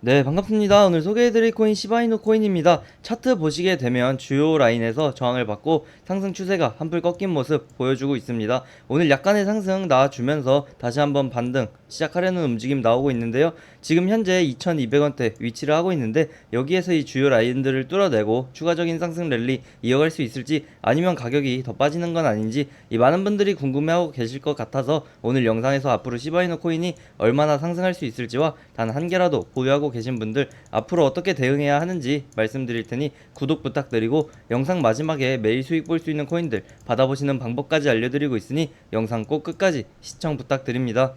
네, 반갑습니다. 오늘 소개해드릴 코인 시바이누 코인입니다. 차트 보시게 되면 주요 라인에서 저항을 받고 상승 추세가 한풀 꺾인 모습 보여주고 있습니다. 오늘 약간의 상승 나와주면서 다시 한번 반등 시작하려는 움직임 나오고 있는데요. 지금 현재 2200원대 위치를 하고 있는데 여기에서 이 주요 라인들을 뚫어내고 추가적인 상승 랠리 이어갈 수 있을지 아니면 가격이 더 빠지는 건 아닌지 이 많은 분들이 궁금해하고 계실 것 같아서 오늘 영상에서 앞으로 시바이누 코인이 얼마나 상승할 수 있을지와 단 한 개라도 보유하고 계신 분들 앞으로 어떻게 대응해야 하는지 말씀드릴 테니 구독 부탁드리고 영상 마지막에 매일 수익 볼 수 있는 코인들 받아보시는 방법까지 알려드리고 있으니 영상 꼭 끝까지 시청 부탁드립니다.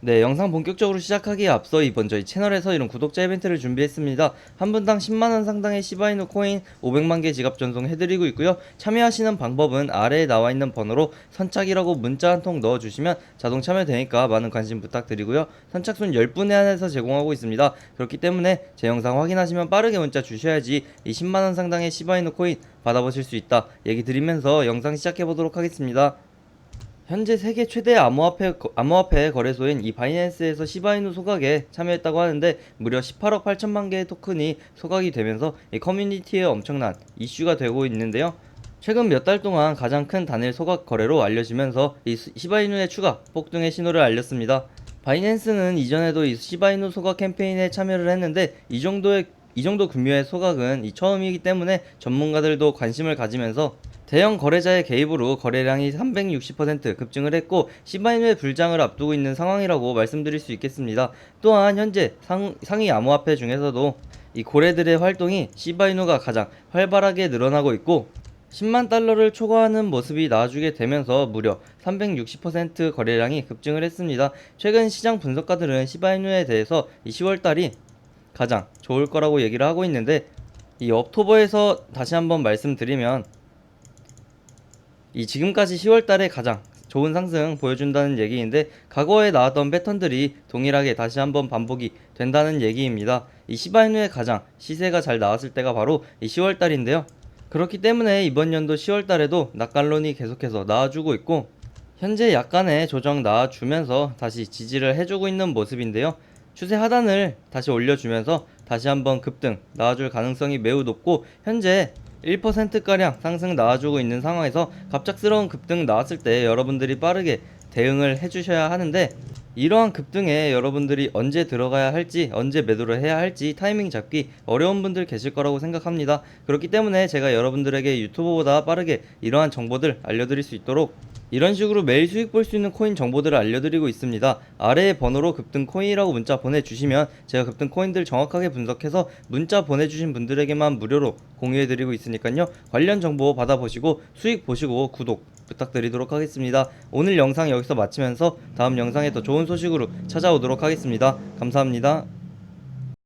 네, 영상 본격적으로 시작하기에 앞서 이번 저희 채널에서 이런 구독자 이벤트를 준비했습니다. 한 분당 10만원 상당의 시바이누 코인 500만 개 지갑 전송해드리고 있고요. 참여하시는 방법은 아래에 나와 있는 번호로 선착이라고 문자 한 통 넣어주시면 자동 참여되니까 많은 관심 부탁드리고요. 선착순 10분에 한해서 제공하고 있습니다. 그렇기 때문에 제 영상 확인하시면 빠르게 문자 주셔야지 이 10만원 상당의 시바이누 코인 받아보실 수 있다 얘기 드리면서 영상 시작해보도록 하겠습니다. 현재 세계 최대 암호화폐, 거- 암호화폐 거래소인 이 바이낸스에서 시바이누 소각에 참여했다고 하는데 무려 18억 8천만 개의 토큰이 소각이 되면서 이 커뮤니티에 엄청난 이슈가 되고 있는데요. 최근 몇 달 동안 가장 큰 단일 소각 거래로 알려지면서 이 시- 시바이누의 추가 폭등의 신호를 알렸습니다. 바이낸스는 이전에도 이 시바이누 소각 캠페인에 참여를 했는데 이 정도의 이 정도 규모의 소각은 이 처음이기 때문에 전문가들도 관심을 가지면서 대형 거래자의 개입으로 거래량이 360% 급증을 했고 시바이누의 불장을 앞두고 있는 상황이라고 말씀드릴 수 있겠습니다. 또한 현재 상, 상위 암호화폐 중에서도 이 고래들의 활동이 시바이누가 가장 활발하게 늘어나고 있고 10만 달러를 초과하는 모습이 나와주게 되면서 무려 360% 거래량이 급증을 했습니다. 최근 시장 분석가들은 시바이누에 대해서 이 10월달이 가장 좋을 거라고 얘기를 하고 있는데 이 업토버에서 다시 한번 말씀드리면 이 지금까지 10월 달에 가장 좋은 상승 보여준다는 얘기인데 과거에 나왔던 패턴들이 동일하게 다시 한번 반복이 된다는 얘기입니다. 이 시바이누의 가장 시세가 잘 나왔을 때가 바로 이 10월 달인데요. 그렇기 때문에 이번 연도 10월 달에도 낙갈론이 계속해서 나와주고 있고 현재 약간의 조정 나와주면서 다시 지지를 해주고 있는 모습인데요. 추세 하단을 다시 올려주면서 다시 한번 급등 나와줄 가능성이 매우 높고 현재 1%가량 상승 나와주고 있는 상황에서 갑작스러운 급등 나왔을 때 여러분들이 빠르게 대응을 해주셔야 하는데 이러한 급등에 여러분들이 언제 들어가야 할지 언제 매도를 해야 할지 타이밍 잡기 어려운 분들 계실 거라고 생각합니다. 그렇기 때문에 제가 여러분들에게 유튜브보다 빠르게 이러한 정보들 알려드릴 수 있도록 이런 식으로 매일 수익 볼 수 있는 코인 정보들을 알려드리고 있습니다. 아래의 번호로 급등 코인이라고 문자 보내주시면 제가 급등 코인들 정확하게 분석해서 문자 보내주신 분들에게만 무료로 공유해드리고 있으니까요. 관련 정보 받아보시고 수익 보시고 구독 부탁드리도록 하겠습니다. 오늘 영상 여기서 마치면서 다음 영상에 더 좋은 소식으로 찾아오도록 하겠습니다. 감사합니다.